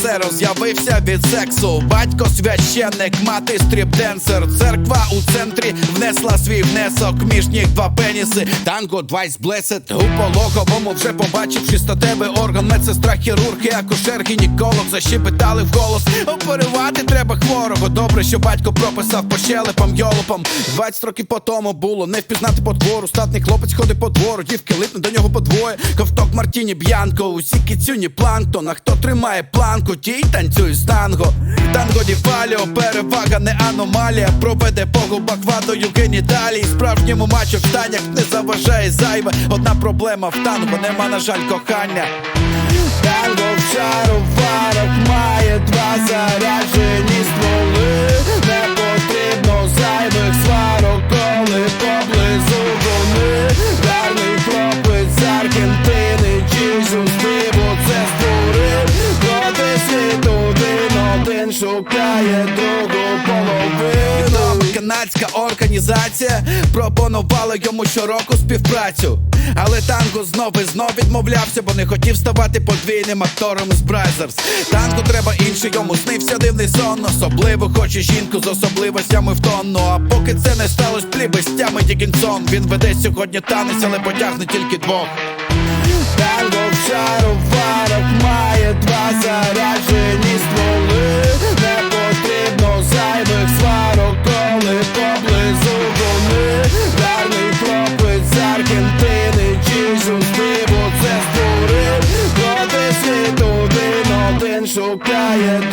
Стерео з'явився від сексу. Батько священник, мати стріп-денсер. Церква у центрі внесла свій внесок. Між ніг два пеніси. Танго, двайс блесет. У пологовому вже побачивши статевий орган. Медсестра, хірург і акушер, гінеколог защепитали вголос. Оперувати треба хворого. Добре, що батько прописав по щелепам, йолопам. 20 років по тому було не впізнати по двору. Статний хлопець ходить по двору, дівки липне до нього подвоє. Ковток Мартіні Б'янко, усі кіцюні планктон. А хто тримає планку, тій танцюй з танго. Танго ді фаліо, перевага, не аномалія. Проведе по губах ватою геніталій. Справжньому мачо в танях не заважає зайве. Одна проблема в танго, нема, на жаль, кохання. Танго в шукає другу половину. Канадська організація пропонувала йому щороку співпрацю. Але танго знов і знов відмовлявся, бо не хотів ставати подвійним актором з Бразерс. Танго треба інше, йому снився дивний сон. Особливо хоче жінку з особливостями в тонну. А поки це не сталося плібестями Дікінсон. Він веде сьогодні танець, але потягне тільки двох. Танго penso che hai è